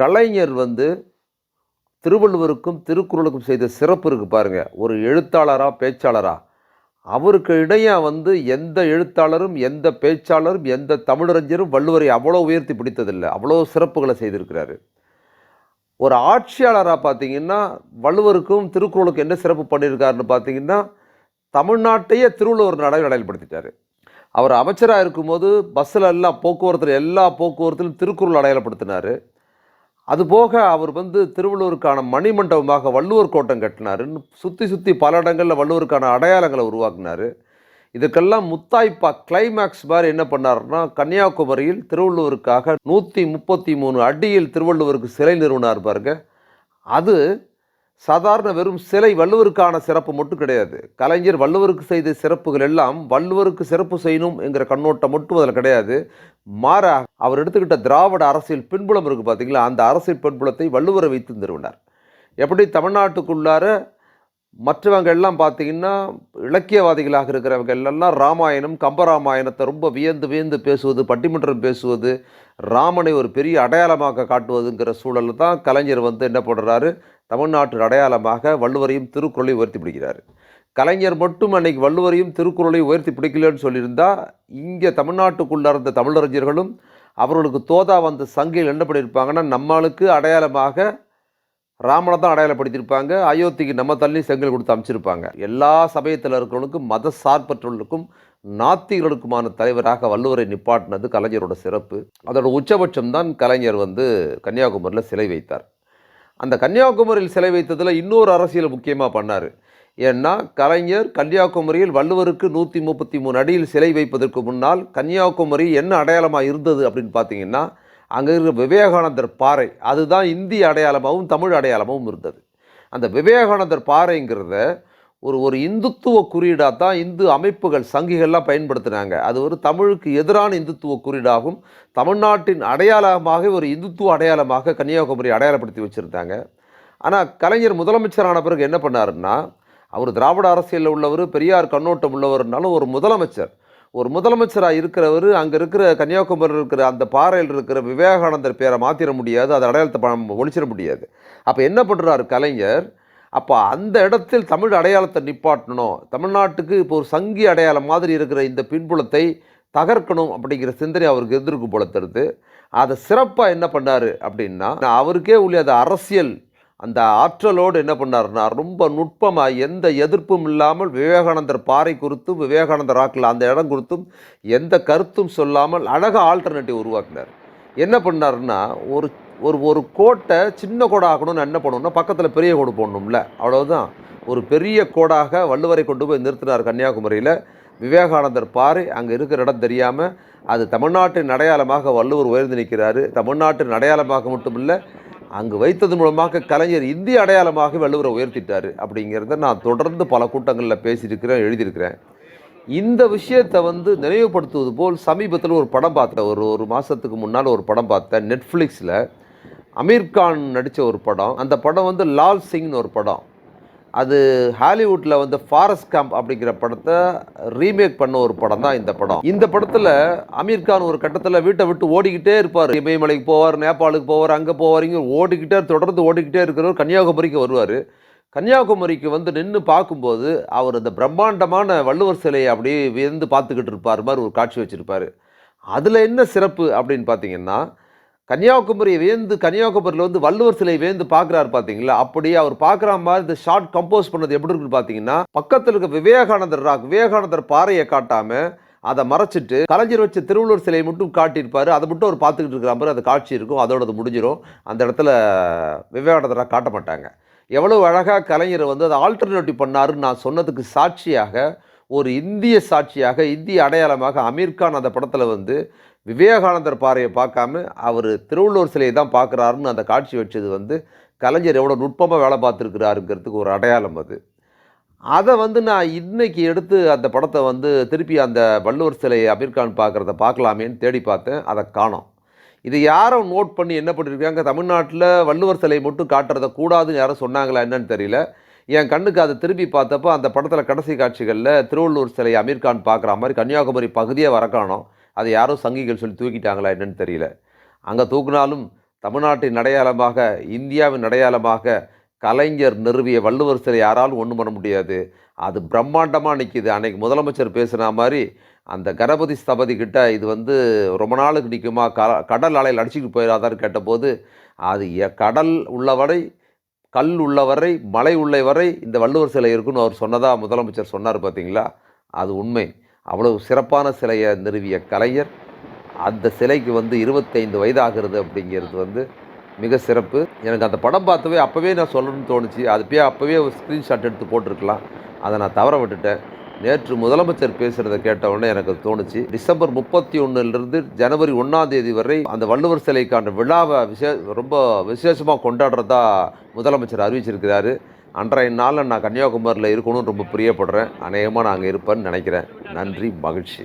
கலைஞர் வந்து திருவள்ளுவருக்கும் திருக்குறளுக்கும் செய்த சிறப்பு இருக்குது பாருங்கள் ஒரு எழுத்தாளரா பேச்சாளரா. அவருக்கு இடையே வந்து எந்த எழுத்தாளரும் எந்த பேச்சாளரும் எந்த தமிழறிஞரும் வள்ளுவரை அவ்வளோ உயர்த்தி பிடித்ததில்லை. அவ்வளோ சிறப்புகளை செய்திருக்கிறாரு. ஒரு ஆட்சியாளராக பார்த்தீங்கன்னா வள்ளுவருக்கும் திருக்குறளுக்கும் என்ன சிறப்பு பண்ணியிருக்காருன்னு பார்த்தீங்கன்னா தமிழ்நாட்டையே திருவள்ளுவர் நட அடையாளப்படுத்திட்டாரு. அவர் அமைச்சராக இருக்கும்போது பஸ்ஸில் எல்லாம் போக்குவரத்தில் எல்லா போக்குவரத்திலும் திருக்குறள் அடையாளப்படுத்தினார். அதுபோக அவர் வந்து திருவள்ளுவருக்கான மணிமண்டபமாக வள்ளுவர் கோட்டம் கட்டினாருன்னு சுற்றி சுற்றி பல இடங்களில் வள்ளுவருக்கான அடையாளங்களை உருவாக்கினார். இதுக்கெல்லாம் முத்தாய்ப்பா கிளைமேக்ஸ் மாதிரி என்ன பண்ணார்னா கன்னியாகுமரியில் திருவள்ளுவருக்காக நூற்றி முப்பத்தி மூணு அடியில் திருவள்ளுவருக்கு சிலை நிறுவனார் பாருங்க. அது சாதாரண வெறும் சிலை வள்ளுவருக்கான சிறப்பு மட்டும் கிடையாது. கலைஞர் வள்ளுவருக்கு செய்த சிறப்புகள் எல்லாம் வள்ளுவருக்கு சிறப்பு செய்யணும் என்கிற கண்ணோட்டம் மட்டும் அதில் கிடையாது. மாறா அவர் எடுத்துக்கிட்ட திராவிட அரசியல் பின்புலம் இருக்குது பார்த்தீங்களா? அந்த அரசியல் பின்புலத்தை வள்ளுவரை வைத்து நிறுவினார். எப்படி தமிழ்நாட்டுக்குள்ளார மற்றவங்க எல்லாம் பார்த்தீங்கன்னா இலக்கியவாதிகளாக இருக்கிறவங்க எல்லாம் ராமாயணம் கம்பராமாயணத்தை ரொம்ப வியந்து வியந்து பேசுவது பட்டிமன்றம் பேசுவது ராமனை ஒரு பெரிய அடையாளமாக காட்டுவதுங்கிற சூழலில் தான் கலைஞர் வந்து என்ன பண்ணுறாரு தமிழ்நாட்டு அடையாளமாக வள்ளுவரையும் திருக்குறளையும் உயர்த்தி பிடிக்கிறார். கலைஞர் மட்டும் அன்னைக்கு வள்ளுவரையும் திருக்குறளையும் உயர்த்தி பிடிக்கலன்னு சொல்லியிருந்தால் இங்கே தமிழ்நாட்டுக்குள்ளே இருந்த தமிழறிஞர்களும் அவர்களுக்கு தோதா வந்த சங்கையில் என்ன பண்ணியிருப்பாங்கன்னா நம்மளுக்கு அடையாளமாக ராமனை தான் அடையாளப்படுத்தியிருப்பாங்க அயோத்திக்கு நம்ம தள்ளி செங்கல் கொடுத்து அமைச்சிருப்பாங்க. எல்லா சமயத்தில் இருக்கிறவங்களுக்கும் மத சார்பற்றவர்களுக்கும் நாத்திகளுக்குமான தலைவராக வள்ளுவரை நிப்பாட்டினது கலைஞரோட சிறப்பு. அதோட உச்சபட்சம் தான் கலைஞர் வந்து கன்னியாகுமரியில் சிலை வைத்தார். அந்த கன்னியாகுமரியில் சிலை வைத்ததில் இன்னொரு அரசியல் முக்கியமாக பண்ணார். ஏன்னா கலைஞர் கன்னியாகுமரியில் வள்ளுவருக்கு நூற்றி முப்பத்தி மூணு அடியில் சிலை வைப்பதற்கு முன்னால் கன்னியாகுமரி என்ன அடையாளமாக இருந்தது அப்படின்னு பார்த்தீங்கன்னா அங்கே இருக்கிற விவேகானந்தர் பாறை அதுதான் இந்திய அடையாளமாகவும் தமிழ் அடையாளமாகவும் இருந்தது. அந்த விவேகானந்தர் பாறைங்கிறத ஒரு ஒரு இந்துத்துவ குறியீடாக தான் இந்து அமைப்புகள் சங்கிகள்லாம் பயன்படுத்தினாங்க. அது ஒரு தமிழுக்கு எதிரான இந்துத்துவ குறியீடாகும். தமிழ்நாட்டின் அடையாளமாக ஒரு இந்துத்துவ அடையாளமாக கன்னியாகுமரி அடையாளப்படுத்தி வச்சுருந்தாங்க. ஆனால் கலைஞர் முதலமைச்சரான பிறகு என்ன பண்ணாருன்னா அவர் திராவிட அரசியலில் உள்ளவர் பெரியார் கண்ணோட்டம் உள்ளவர்னாலும் ஒரு முதலமைச்சர். ஒரு முதலமைச்சராக இருக்கிறவர் அங்கே இருக்கிற கன்னியாகுமரியில் இருக்கிற அந்த பாறையில் இருக்கிற விவேகானந்தர் பேரை மாற்றிட முடியாது அது அடையாளத்தை ஒழிச்சிட முடியாது. அப்போ என்ன பண்ணுறாரு கலைஞர்? அப்போ அந்த இடத்தில் தமிழ் அடையாளத்தை நிப்பாட்டணும். தமிழ்நாட்டுக்கு இப்போ ஒரு சங்கி அடையாளம் மாதிரி இருக்கிற இந்த பின்புலத்தை தகர்க்கணும் அப்படிங்கிற சிந்தனை அவருக்கு எதிர்க்கு போல அதை சிறப்பாக என்ன பண்ணார் அப்படின்னா அவருக்கே உள்ள அந்த அரசியல் அந்த ஆற்றலோடு என்ன பண்ணாருன்னா ரொம்ப நுட்பமாக எந்த எதிர்ப்பும் இல்லாமல் விவேகானந்தர் பாறை குறித்தும் விவேகானந்தர் ஆக்கில் அந்த இடம் குறித்தும் எந்த கருத்தும் சொல்லாமல் அழகாக ஆல்டர்னேட்டிவ் உருவாக்கினார். என்ன பண்ணார்னா ஒரு ஒரு ஒரு கோட்டை சின்ன கோடை ஆக்கணும்னு என்ன பண்ணணும்னா பக்கத்தில் பெரிய கோடு போடணும்ல. அவ்வளோதான் ஒரு பெரிய கோடாக வள்ளுவரை கொண்டு போய் நிறுத்தினார் கன்னியாகுமரியில். விவேகானந்தர் பாறை அங்கே இருக்கிற இடம் தெரியாமல் அது தமிழ்நாட்டின் அடையாளமாக வள்ளுவர் உயர்ந்து நிற்கிறாரு. தமிழ்நாட்டின் அடையாளமாக மட்டும் இல்லை அங்கு வைத்தது மூலமாக கலைஞர் இந்திய அடையாளமாக வள்ளுவரை உயர்த்திட்டார் அப்படிங்கிறத நான் தொடர்ந்து பல கூட்டங்களில் பேசியிருக்கிறேன் எழுதியிருக்கிறேன். இந்த விஷயத்தை வந்து நினைவுபடுத்துவது போல் சமீபத்தில் ஒரு படம் பார்த்தேன் ஒரு ஒரு மாதத்துக்கு முன்னால் ஒரு படம் பார்த்தேன் நெட்ஃப்ளிக்ஸில் அமீர் கான் நடித்த ஒரு படம். அந்த படம் வந்து லால் சிங்னு ஒரு படம். அது ஹாலிவுட்டில் வந்து ஃபாரஸ்ட் கேம்ப் அப்படிங்கிற படத்தை ரீமேக் பண்ண ஒரு படம் தான் இந்த படம். இந்த படத்தில் அமீர் கான் ஒரு கட்டத்தில் வீட்டை விட்டு ஓடிக்கிட்டே இருப்பார். இமயமலைக்கு போவார் நேபாளுக்கு போவார் அங்கே போவார் இங்கே ஓடிக்கிட்டே தொடர்ந்து ஓடிக்கிட்டே இருக்கிறவர் கன்னியாகுமரிக்கு வருவார். கன்னியாகுமரிக்கு வந்து நின்று பார்க்கும்போது அவர் அந்த பிரம்மாண்டமான வள்ளுவர் சிலையை அப்படியே வியந்து பார்த்துக்கிட்டு இருப்பார் மாதிரி ஒரு காட்சி வச்சுருப்பார். அதில் என்ன சிறப்பு அப்படின்னு பார்த்தீங்கன்னா கன்னியாகுமரியை வேந்து கன்னியாகுமரியில் வந்து வள்ளுவர் சிலை வேந்து பார்க்குறாரு பார்த்தீங்களா? அப்படியே அவர் பார்க்குற மாதிரி இந்த ஷார்ட் கம்போஸ் பண்ணது எப்படி இருக்குன்னு பார்த்தீங்கன்னா பக்கத்தில் இருக்க விவேகானந்தர் ராக் விவேகானந்தர் பாறையை காட்டாமல் அதை மறைச்சிட்டு கலைஞர் வச்ச திருவள்ளுவர் சிலையை மட்டும் காட்டியிருப்பார். அதை மட்டும் அவர் பார்த்துக்கிட்டு இருக்கிற மாதிரி அந்த காட்சி இருக்கும். அதோட அது முடிஞ்சிடும் அந்த இடத்துல விவேகானந்தராக காட்ட மாட்டாங்க எவ்வளோ அழகாக கலைஞரை வந்து அதை ஆல்டர்னேட்டிவ் பண்ணாருன்னு நான் சொன்னதுக்கு சாட்சியாக ஒரு இந்திய சாட்சியாக இந்திய அடையாளமாக அமீர்கான் அந்த படத்தில் வந்து விவேகானந்தர் பாறையை பார்க்காம அவர் திருவள்ளுவர் சிலையை தான் பார்க்குறாருன்னு அந்த காட்சி வச்சது வந்து கலைஞர் எவ்வளோ நுட்பமாக வேலை பார்த்துருக்கிறாருங்கிறதுக்கு ஒரு அடையாளம் அது. அதை வந்து நான் இன்னைக்கு எடுத்து அந்த படத்தை வந்து திருப்பி அந்த வள்ளுவர் சிலையை அமீர்கான் பார்க்குறத பார்க்கலாமேன்னு தேடி பார்த்தேன். அதை காணோம். இது யாரும் நோட் பண்ணி என்ன பண்ணியிருக்காங்க தமிழ்நாட்டில் வள்ளுவர் சிலையை மட்டும் காட்டுறத கூடாதுன்னு யாரும் சொன்னாங்களா என்னன்னு தெரியல. என் கண்ணுக்கு அதை திருப்பி பார்த்தப்போ அந்த படத்தில் கடைசி காட்சிகளில் திருவள்ளூர் சிலை அமீர்கான் பார்க்குற மாதிரி கன்னியாகுமரி பகுதியே வர காணோம். அதை யாரோ சங்கிகள் சொல்லி தூக்கிட்டாங்களா என்னன்னு தெரியல. அங்கே தூக்குனாலும் தமிழ்நாட்டின் அடையாளமாக இந்தியாவின் அடையாளமாக கலைஞர் நிறுவிய வள்ளுவர் சிலை யாராலும் ஒன்றும் பண்ண முடியாது. அது பிரம்மாண்டமாக நிற்கிது அன்னைக்கு முதலமைச்சர் பேசுன மாதிரி அந்த கணபதி ஸ்தபதி கிட்ட இது வந்து ரொம்ப நாளுக்கு நிற்குமா க கடல் அலையில் அடிச்சுட்டு போயிடாதான்னு கேட்டபோது அது எ- கடல் உள்ளவரை கல் உள்ளவரை மலை உள்ள வரை இந்த வள்ளுவர் சிலை இருக்குன்னு அவர் சொன்னதாக முதலமைச்சர் சொன்னார் பார்த்தீங்களா அது உண்மை. அவ்வளவு சிறப்பான சிலையை நிறுவிய கலைஞர் அந்த சிலைக்கு வந்து இருபத்தைந்து வயதாகிறது அப்படிங்கிறது வந்து மிக சிறப்பு. எனக்கு அந்த படம் பார்த்தவே அப்போவே நான் சொல்லணும்னு தோணுச்சு. அது போய் அப்போவே ஒரு ஸ்க்ரீன்ஷாட் எடுத்து போட்டிருக்கலாம். அதை நான் தவற விட்டுட்டேன். நேற்று முதலமைச்சர் பேசுகிறத கேட்ட உடனே எனக்கு தோணுச்சு. டிசம்பர் முப்பத்தி ஒன்றுலேருந்து ஜனவரி ஒன்றாம் தேதி வரை அந்த வள்ளுவர் சிலைக்கான விழாவை விசே ரொம்ப விசேஷமாக கொண்டாடுறதா முதலமைச்சர் அறிவிச்சிருக்கிறாரு. அன்றைய நாளில் நான் கன்னியாகுமரியில் இருக்கணும்னு ரொம்ப பிரியப்படுறேன். அநேகமாக நான் அங்கே இருப்பேன்னு நினைக்கிறேன். நன்றி மகிழ்ச்சி.